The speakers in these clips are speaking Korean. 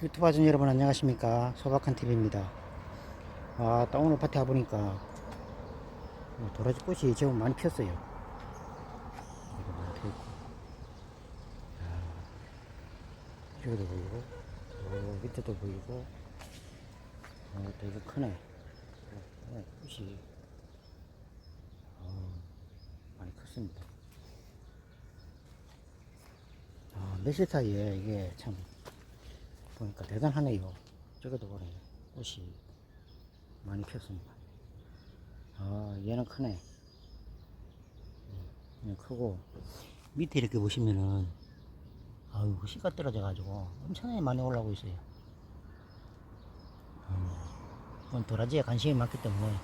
하신 여러분 안녕하십니까? 소박한 TV입니다. 아, 딱 오늘 밭에 와보니까 어, 도라지 꽃이 제법 많이 피었어요. 이거 저기도 보이고 어, 밑에도 보이고 어, 되게 크네. 어, 꽃이. 어, 많이 컸습니다. 아, 며칠 사이에 이게 참 보니까 대단하네요. 저기도 보래. 꽃이 많이 폈습니다. 아, 얘는 크네. 음, 얘 크고, 밑에 이렇게 보시면은, 아유, 씨가 떨어져가지고 엄청나게 많이 올라오고 있어요. 음, 도라지에 관심이 많기 때문에,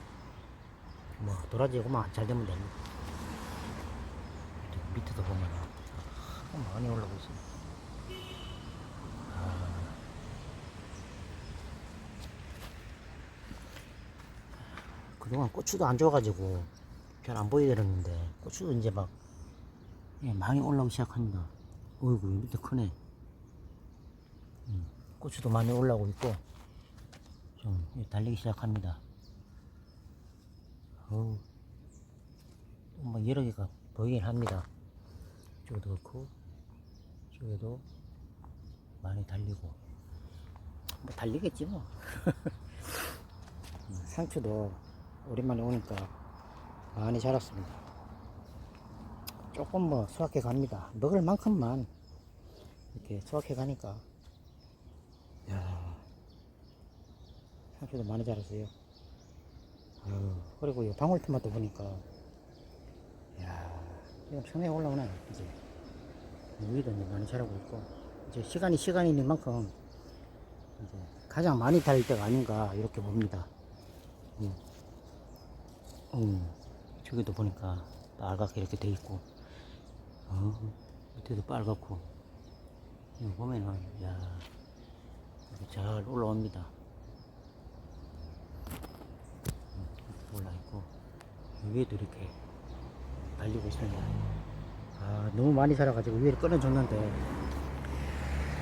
뭐, 도라지에 그만 잘 되면 됩니다. 밑에- 밑에도 보면은, 아, 많이 올라오고 있습니다. 그동안 고추도 안 좋아가지고 잘 안 보이더랬는데 고추도 이제 막 예, 많이 올라오기 시작합니다. 어이구 밑에 크네. 음, 고추도 많이 올라오고 있고 좀 예, 달리기 시작합니다. 어우, 뭐 여러 개가 보이긴 합니다. 이쪽도 그렇고 이쪽에도 많이 달리고 뭐 달리겠지 뭐. 음, 상추도 오랜만에 오니까 많이 자랐습니다. 조금 뭐 수확해 갑니다. 먹을 만큼만 이렇게 수확해 가니까 야 상추도 많이 자랐어요. 아유, 그리고 이 방울토마토 보니까 야 이거 평에 올라오네 이제 위도 이제 많이 자라고 있고 이제 시간이 시간이 있는 만큼 이제 가장 많이 달릴 때가 아닌가 이렇게 봅니다. 음. 음, 저기도 보니까 빨갛게 이렇게 돼 있고, 어, 밑에도 빨갛고, 이거 보면은, 야, 이렇게 잘 올라옵니다. 음, 올라있고, 위에도 이렇게 달리고 있습니다. 아, 너무 많이 자라가지고 위를 끊어줬는데,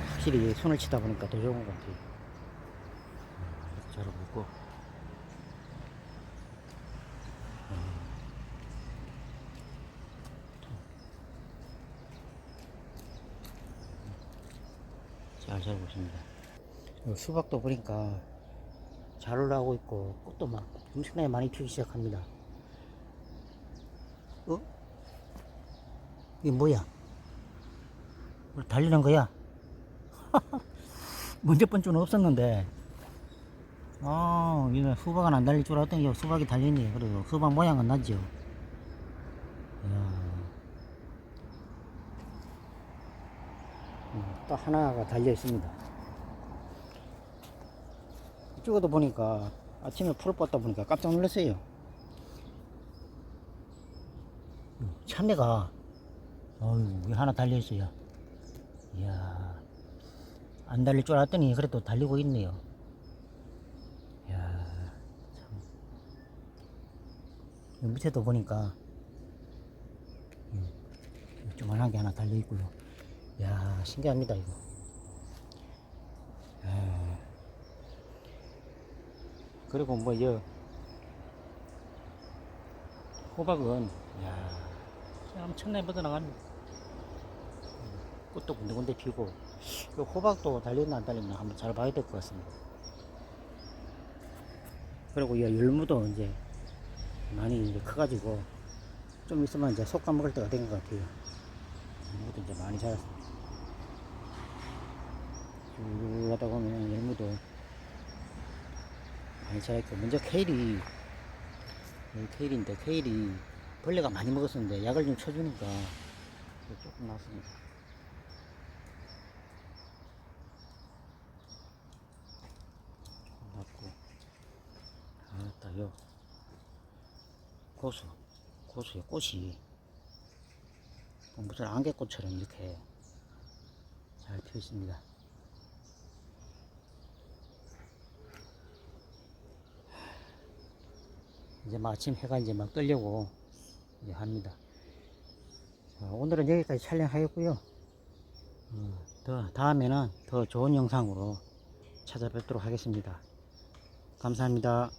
확실히 손을 치다 보니까 더 좋은 것 같아요. 음, 이렇게 자라고 있고, 잘 자고 있습니다. 어, 수박도 보니까 잘 올라오고 있고 꽃도 막 엄청나게 많이 피기 시작합니다. 어? 이게 뭐야? 뭐 달리는 거야? 먼저 번쯤은 없었는데 아, 이거 수박은 안 달릴 줄 알았더니 수박이 달리네. 그래도 수박 모양은 나죠. 이야. 음, 또 하나가 달려 있습니다. 이쪽에도 보니까 아침에 풀을 뻗다 보니까 깜짝 놀랐어요. 음, 참외가 어유 왜 하나 달려 있어요. 이야 안 달릴 줄 알았더니 그래도 달리고 있네요. 이야 참 밑에도 보니까 음, 조만한 게 하나 달려 있고요. 야 신기합니다 이거. 야. 그리고 뭐여 호박은 야 엄청나게 뻗어나갑니다. 꽃도 군데군데 피고 그 호박도 달렸나 안 달렸나 한번 잘 봐야 될 것 같습니다. 그리고 이 열무도 이제 많이 이제 커가지고 좀 있으면 이제 솎아 먹을 때가 된 것 같아요. 열무도 이제 많이 자랐습니다 쭉 가다 보면 열무도 많이 자랐고. 먼저 케일이 여기 케일인데 케일이 벌레가 많이 먹었었는데 약을 좀 쳐주니까 조금 나왔습니다. 났고. 아따 요 고수 고수의 꽃이. 뭐 무슨 안개꽃처럼 이렇게 잘 피어 있습니다. 이제 막 아침 해가 이제 막 뜨려고 이제 합니다. 자, 오늘은 여기까지 촬영하였고요. 어, 더 다음에는 더 좋은 영상으로 찾아뵙도록 하겠습니다. 감사합니다.